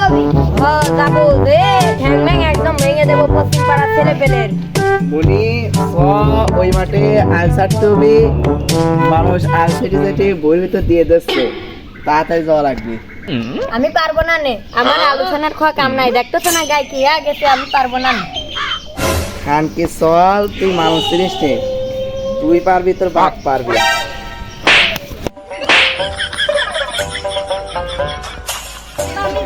কবি হ যাব। দে ঠ্যাং ম্যাং একদম ভেঙে দেবো পশ্চিম পাড়ার ছেলে পেলের মনি ওই মাঠে আলসার টুবি মানুষ আলসেটি বইয়ের ভিতর দিয়ে দিচ্ছে। তাড়াতাড়ি যাওয়া লাগবে। আমি পারব না নে। আমার আলোচনার খোয়া কাম নাই। দেখতেছো না গায়ে কি গেছে আমি পারব না নে। খানকে চল তুই মানুষ চিনিস তুই পারবি তোর বাপ পারবি।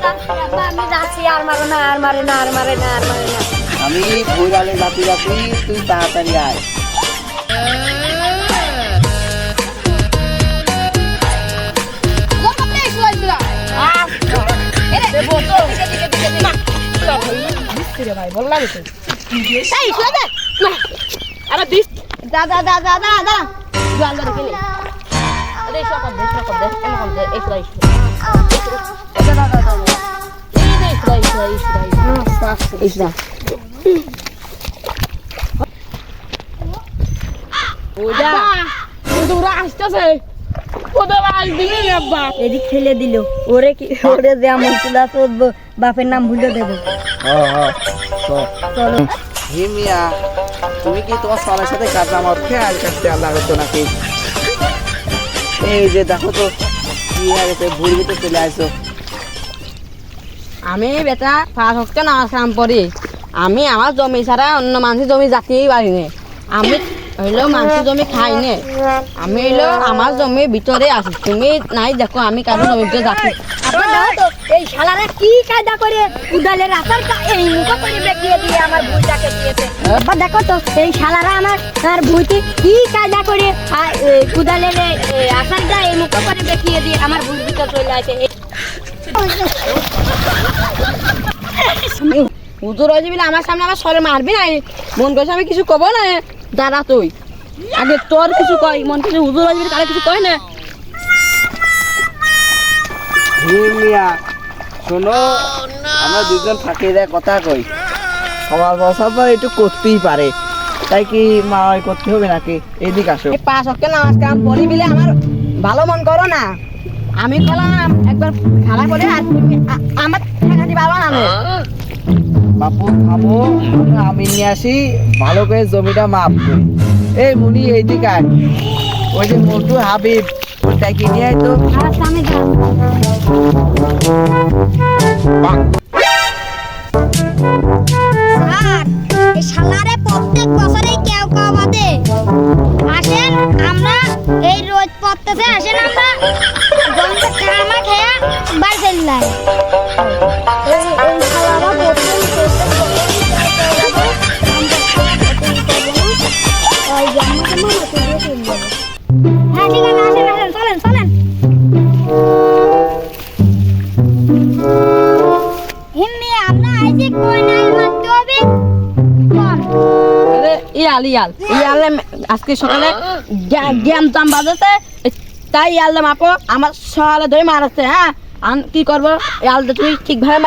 আমি যাচ্ছি আব্বা, আমি যাচ্ছি আর মারো না আর মারে না আর মারে না আর মারে না আমি ভুইরালে জাতি জাতি তুই তাড়াতাড়ি আয় এই শুয়ে দে আরে আরে শুলাই ওটা তোরা আসতেছে এদিক ফেলে দিল ওরে কি ওরে যেমন তুলা চোদ্দ বাপের নাম ভুলে দেবো চল চলো হে মিয়া তুমি কি তোমার সবার সাথে কাজা মত খেয়ে আজ কাছে আল্লাহ হতো নাকি এই যে দেখো তো, কি হয়ে গেছে চলে আসো। আমি বেটা পাঁচ হক্ত নামাজ কাম করি আমি আমার জমি ছাড়া অন্য মানুষের জমি জাতিই পারি না? আমি হইল মানুষের জমি খাই নে? আমি হইল আমার জমির ভিতরে আছি। তুমি নাই দেখো আমি কারও জমির ভিতরে তো এই শালারা কি কায়দা করে উদালের আসার এই মুখে করে বেঁকিয়ে দিয়ে আমার ভুলটাকে দিয়েছে। দেখো তো এই শালারা আমার আর ভুইটি কি কায়দা করে এ, আসারটা এই মুখে করে বেঁকিয়ে দিয়ে আমার ভুল ভিতরে চলে আসে হুজুর হয়েছে বলে আমার সামনে আমার সরে মারবি না? মন করছে আমি কিছু কব না দাঁড়া তুই। আগে তোর কিছু কই মন কিছু হুজুর কারে কিছু কয় না? মিয়া শোনো আমরা দুজন ফাঁকে দেয় কথা কই। সবার একটু করতেই পারে। তাই কি মা ওই করতে হবে নাকি? এদিকে আসো। পাঁচ হক্ত নামাজ কাম পড়ি বলে আমার ভালো মন করো না। আমি খেলাম একবার খেলা করে আর তুমি আমার ঠেকা দিবা না নে। বাপু থামো আমি নিয়ে আসি ভালো করে জমিটা মাপ এই মুনি এইদিকে আয়। ওই যে মোটু হাবিব ওটাই কি নিয়ে আয় তো। আর সামনে যা স্যার এই শালারে প্রত্যেক বছরেই ইয়াল আজকে সকালে জ্ঞান তাম বাজাতে তাই মাপো আমার সকালে ধরে মারাচ্ছে হ্যাঁ? আন কি করব? আলদা তুমি ঠিকভাবে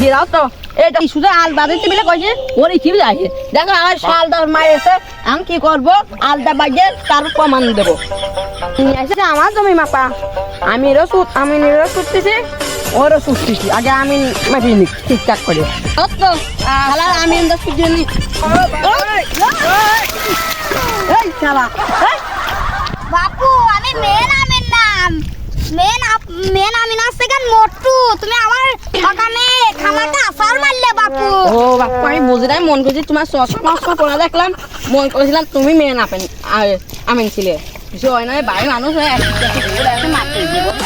দিয়ে দাও তো। এটা শুধু আল বাজাতে বলে কইছে? ওর ইচ্ছি যায় দেখো, আমার শালদা মারেছে। আমি কি করব? আলদা বাজে তার প্রমাণ দেবো। নিয়ে এসেছে আমার জমি মাপা। আমি এরও সুদ আমি সুদতেছি ওরও আগে আমি মাটি নি ঠিকঠাক করে। তো শালার আমি এই শালা বাপু আমি মেন আমের নাম। মেন মেন আমি না সেখান মোটু তুমি আমার দোকানে খামাটা আসার মারলে বাপু। ও বাপু আমি বুঝি নাই মন করছি তোমার চশমা চশমা পড়া দেখলাম। মন করেছিলাম তুমি মেয়ে না পেন আমেন ছিলে। কিছু হয় না বাড়ি মানুষ হয়ে মারতে দিব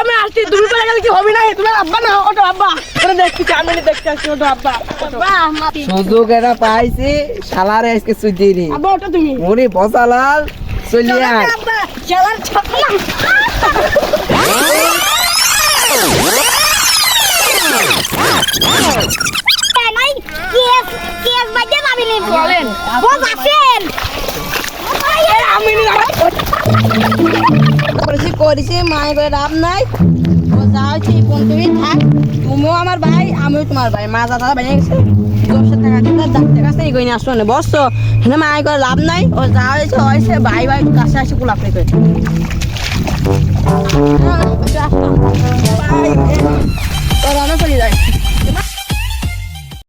আমি আসছি তুমি চলে গেলে কি হবে না? তুমি আব্বা না ওটা আব্বা। ওটা দেখছি আমি দেখতে আসছি ওটা আব্বা। সুযোগ এটা পাইছি শালারে আজকে আব্বা ওটা তুমি। মুনি বসালাল চলিয়া চালার ছাপলা নাই কেস কেস বাজে যাবি নি বলেন। বস করেছি, মায়ের করে লাভ নাই। ও যা হচ্ছে কোন তুমি থাক। তুমিও আমার ভাই, আমিও তোমার ভাই। মা যা দাদা ভেঙে গেছে। দশটা টাকা দিতে ডাক্তার কাছে এগোয় নিয়ে না। বসছো হ্যাঁ মায়ের করে লাভ নাই। ও যা হয়েছে হয়েছে, ভাই ভাই কাছে আসে, গোলাপ রেখে হ্যাঁ, ওরা